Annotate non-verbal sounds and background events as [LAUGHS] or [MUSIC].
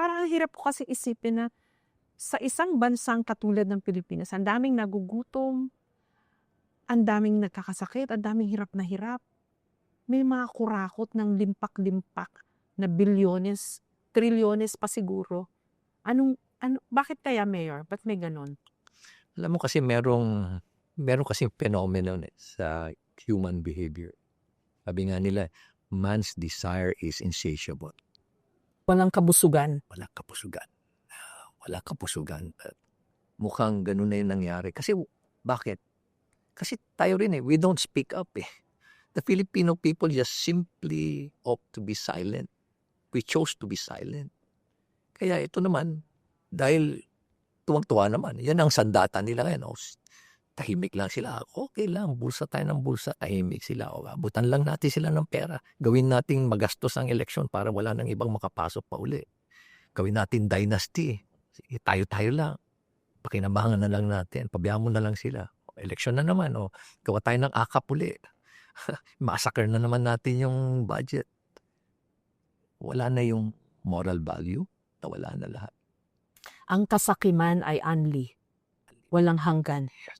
parang ang hirap ko kasi isipin na sa isang bansang katulad ng Pilipinas, ang daming nagugutom, ang daming nagkakasakit, ang daming hirap na hirap. May mga kurakot ng limpak-limpak na bilyones, trilyones pa siguro. Anong, ano, bakit kaya, Mayor? Ba't may ganon? Alam mo kasi merong, meron kasi phenomenon eh, sa human behavior. Sabi nga nila, man's desire is insatiable. Walang kabusugan. Wala kapusugan. Ah, Wala kapusugan. At mukhang ganun na yung nangyari. Kasi bakit? Kasi tayo rin eh, we don't speak up eh. The Filipino people just simply opt to be silent. We chose to be silent. Kaya ito naman, dahil tuwang-tuwa naman, yan ang sandata nila ngayon. Oh, tahimik lang sila. Okay lang, bulsa tayo ng bulsa, tahimik sila. O, abutan lang natin sila ng pera. Gawin nating magastos ang eleksyon para wala nang ibang makapasok pa uli. Gawin natin dynasty. Sige, tayo-tayo lang. Pakinabangan na lang natin. Pabayaan mo na lang sila. Eleksyon na naman. O, gawa tayo ng akap uli. [LAUGHS] Massacre na naman natin yung budget. Wala na yung moral value. Nawala na lahat. Ang kasakiman ay unli. Walang hanggan. Yes.